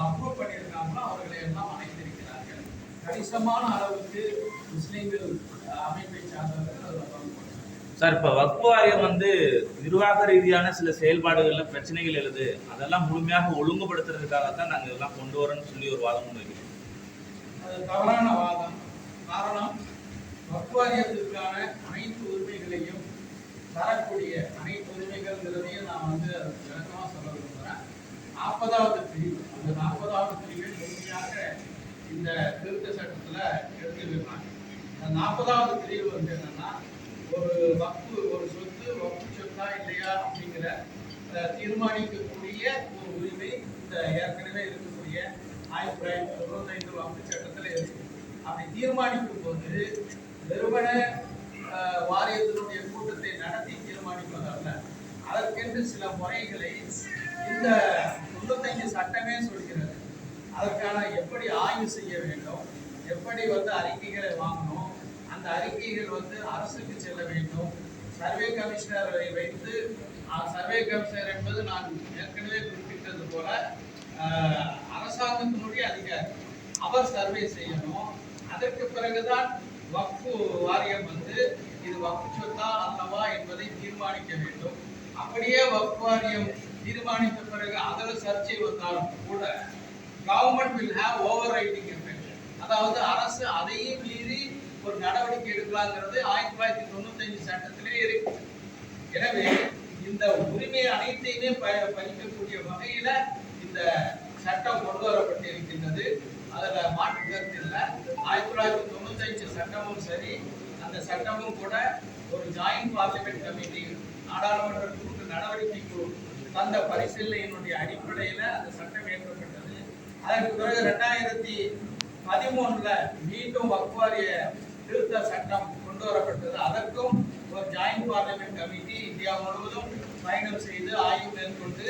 Approve பண்ணியிருக்காங்களோ அவர்களை எல்லாம் அழைத்திருக்கிறார்கள் கணிசமான அளவுக்கு முஸ்லீம்கள் அமைப்பை சார்ந்தவர்கள். சார் இப்போ வக்ஃபு வாரியம் வந்து நிர்வாக ரீதியான சில செயல்பாடுகள்ல பிரச்சனைகள் எழுது. அதெல்லாம் முழுமையாக ஒழுங்குபடுத்துறதுக்காகத்தான் நாங்கள் இதெல்லாம் கொண்டு வரோம்னு சொல்லி ஒரு வாதம் முன் வைக்கிறோம் அது தவறான வாதம். காரணம் வக்வாரியத்திற்கான அனைத்து உரிமைகளையும் தரக்கூடிய அனைத்து உரிமைகள்ங்கிறதையும் நான் வந்து விளக்கமாக சொல்ல விரும்புகிறேன் நாற்பதாவது பிரிவு அந்த நாற்பதாவது பிரிவில் முழுமையாக இந்த இடத்துல சட்டத்தில் அந்த நாற்பதாவது பிரிவு வந்து என்னன்னா ஒரு வப்பு ஒரு சொத்து வப்பு சொத்தா இல்லையா அப்படிங்கிற தீர்மானிக்கக்கூடிய ஒரு உரிமை இந்த ஏற்கனவே இருக்கக்கூடிய ஆயிரத்தி தொள்ளாயிரத்தி தொண்ணூத்தைந்து வப்பு சட்டத்தில் இருக்கு. அப்படி தீர்மானிக்கும் போது நிறுவன அஹ், வாரியத்தினுடைய கூட்டத்தை நடத்தி தீர்மானிப்பதல்ல அதற்கென்று சில முறைகளை இந்த தொண்ணூத்தைந்து சட்டமே சொல்கிறது. அதற்கான எப்படி ஆய்வு செய்ய வேண்டும்? எப்படி வந்து அறிக்கைகளை வாங்கணும்? அந்த அறிக்கைகள் வந்து அரசுக்கு செல்ல வேண்டும். சர்வே கமிஷனரை வைத்து சர்வே கமிஷனர் என்பது நான் ஏற்கனவே குறிப்பிட்டது போல அரசாங்கத்தினுடைய அதிகாரி. அவர் சர்வே செய்யணும். அதற்கு பிறகுதான் வக்ஃபு வாரியம் வந்து இது வக்ஃபு சொத்தா அல்லவா என்பதை தீர்மானிக்க வேண்டும். அப்படியே வக்ஃபு வாரியம் தீர்மானித்த பிறகு அதில் சர்ச்சை வந்தாலும் கூட government will have overriding அதாவது அரசு அதையும் மீறி ஒரு நடவடிக்கை எடுக்கலாங்கிறது ஆயிரத்தி தொள்ளாயிரத்தி தொண்ணூத்தஞ்சு சட்டத்திலே இருக்கு. எனவே இந்த உரிமை அனைத்தையுமே பறிக்கக்கூடிய வகையில இந்த சட்டம் கொண்டு வரப்பட்டிருக்கின்றது. அதுல மாற்று கருத்து இல்லை. ஆயிரத்தி தொள்ளாயிரத்தி தொண்ணூத்தஞ்சு சட்டமும் சரி. அந்த சட்டமும் கூட ஒரு ஜாயிண்ட் பார்லிமெண்ட் கமிட்டி நாடாளுமன்ற குழு நடவடிக்கை குழு தந்த பரிசீலனையினுடைய அடிப்படையில அந்த சட்டம் ஏற்றப்பட்டது அதற்கு பிறகு ரெண்டாயிரத்தி பதிமூணுல மீண்டும் வக்வாரிய திருத்த சட்டம் கொண்டு வரப்பட்டது அதற்கும் ஒரு ஜாயிண்ட் பார்லிமெண்ட் கமிட்டி இந்தியா முழுவதும் பயணம் செய்து ஆய்வு மேற்கொண்டு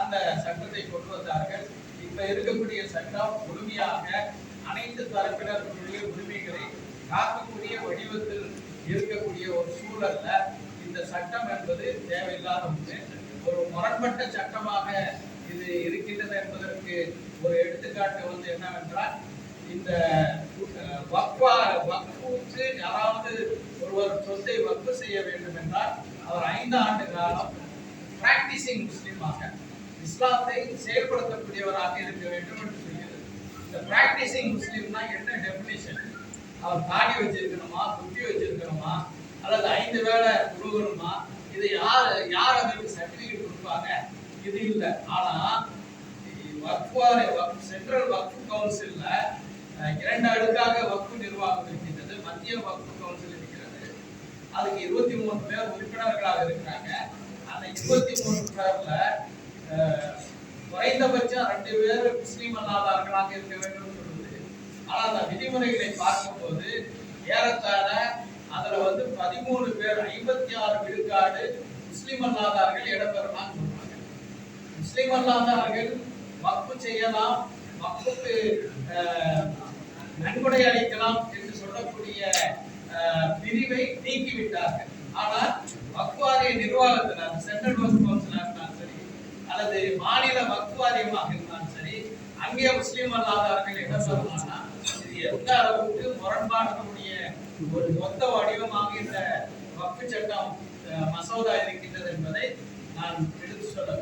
அந்த சட்டத்தை கொண்டு வந்தார்கள். இப்ப இருக்கக்கூடிய சட்டம் முழுமையாக அனைத்து தரப்பினர்களுடைய உரிமைகளை காக்கக்கூடிய வடிவத்தில் இருக்கக்கூடிய ஒரு சூழல்ல இந்த சட்டம் என்பது தேவையில்லாத ஒன்று ஒரு முரண்பட்ட சட்டமாக இது இருக்கின்றது என்பதற்கு ஒரு எடுத்துக்காட்டு வந்து என்னவென்றால் இந்த அஹ், வக்வா வக்ஃபுக்கு யாராவது ஒருவர் சொத்தை வக்ஃபு செய்ய வேண்டும் என்றால் அவர் ஐந்து ஆண்டு காலம் பிராக்டிசிங் முஸ்லீமாக இஸ்லாத்தை செயல்படுத்தக்கூடியவராக இருக்க வேண்டும் என்று சொல்கிறது. இந்த பிராக்டிசிங் முஸ்லீம்னா என்ன டெபினேஷன் அவர் தாடி வச்சிருக்கணுமா குட்டி வச்சிருக்கணுமா அல்லது ஐந்து வேளை உருவணுமா இது யார் யார் அதற்கு சர்டிபிகேட் கொடுப்பாங்க? இது இல்லை. ஆனா வக்வார சென்ட்ரல் வக்ஃபு கவுன்சில்ல இரண்டு அடுக்காக வக்ஃபு நிர்வாகம் இருக்கின்றது. மத்திய வக்ஃபு கவுன்சில் இருக்கிறது. அதுக்கு இருபத்தி மூணு பேர் உறுப்பினர்களாக இருக்கிறாங்க. அந்த இருபத்தி மூணு பேர்ல குறைந்தபட்சம் ரெண்டு பேர் முஸ்லீம் அல்லாதவர்களாக இருக்க வேண்டும் சொல்லுது. ஆனா அந்த விதிமுறைகளை பார்க்கும்போது ஏறத்தாழ அதுல வந்து பதிமூணு பேர் ஐம்பத்தி ஆறு விழுக்காடு முஸ்லீம் அல்லாதவர்கள் இடம்பெறலாம் சொல்றாங்க. முஸ்லீம் அல்லாதவர்கள் வக்ஃபு செய்யலாம். வக்ஃபுக்கு நன்கொடை அளிக்கலாம் என்று சொல்லக்கூடிய பிரிவை நீக்கிவிட்டார்கள். ஆனால் வக்குவாரிய நிர்வாகத்தில் சென்ட்ரல் வக்ஃப் கவுன்சிலாக இருந்தாலும் சரி அல்லது மாநில வக்குவாரியமாக இருந்தாலும் சரி அங்கே முஸ்லீம் அல்லாதவர்கள் என்ன சொல்லலாம்னா இது எந்த அளவுக்கு முரண்பாடுகளுடைய ஒரு மொத்த வடிவமாக இந்த வக்கு சட்டம் அஹ், மசோதா இருக்கின்றது என்பதை நான் எடுத்து சொல்ல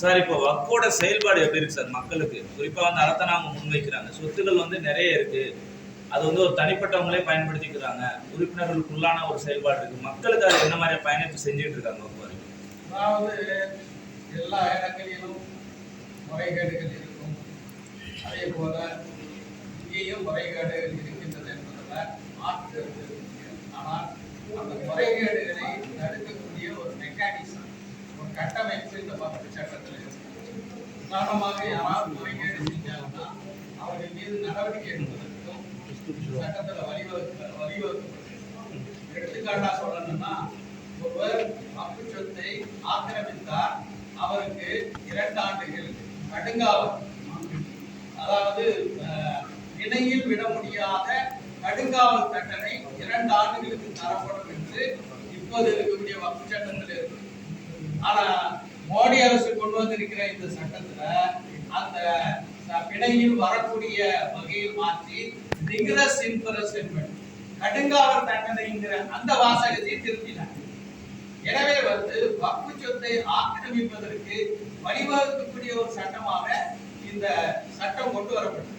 சார் இப்போ வக்கோட செயல்பாடு எப்படி இருக்கு சார் மக்களுக்கு? குறிப்பா வந்து அதை நாங்க முன்வைக்கிறாங்க. சொத்துக்கள் வந்து நிறைய இருக்கு. அது வந்து ஒரு தனிப்பட்டவங்களே பயன்படுத்திக்கிறாங்க. உறுப்பினர்களுக்குள்ளான ஒரு செயல்பாடு இருக்கு. மக்களுக்கு அது என்ன மாதிரி பயணிப்பு செஞ்சுட்டு இருக்காங்க அதாவது எல்லா இடங்களிலும் முறைகேடுகள் இருக்கும். அதே போல இங்கேயும் முறைகேடுகள் இருக்கின்றது என்பதில் மாற்று கருத்து இருக்கிறது. ஆனால் அந்த முறைகேடுகளை தடுக்கக்கூடிய ஒரு மெக்கானிசம் ஒரு கட்டமைப்பு இந்த பத்து சட்டத்தில் இருக்கு. உதாரணமாக யாராவது முறைகேடு செஞ்சாங்கன்னா அவர்கள் மீது நடவடிக்கை எடுப்பதற்கும் சட்டத்தில் வழிவகுக்க வழிவகுக்கப்பட்டிருக்கு எடுத்துக்காட்டா சொல்லணும்னா ஒருவர் பங்கு சொத்தை ஆக்கிரமித்தார் அவருக்கு இரண்டு ஆண்டுகள் கடுங்காவல் அதாவது அஹ், இணையில் விட முடியாத கடுங்காவல் தண்டனை இரண்டு ஆண்டுகளுக்கு தரப்படும் என்று இப்போது இருக்கக்கூடிய வக்ஃபு சட்டத்தில் இருக்கு. ஆனா மோடி அரசு கொண்டு வந்திருக்கிற இந்த சட்டத்துல அந்த பிணையில் வரக்கூடிய வகையை மாற்றி ரிகரஸ் இம்பரஸ்மெண்ட் கடுங்காவல் தண்டனைங்கிற அந்த வாசகத்தை திருத்தினார் எனவே வந்து வக்கு சொத்தை ஆக்கிரமிப்பதற்கு வழிவகுக்கக்கூடிய ஒரு சட்டமாக இந்த சட்டம் கொண்டு வரப்பட்டது.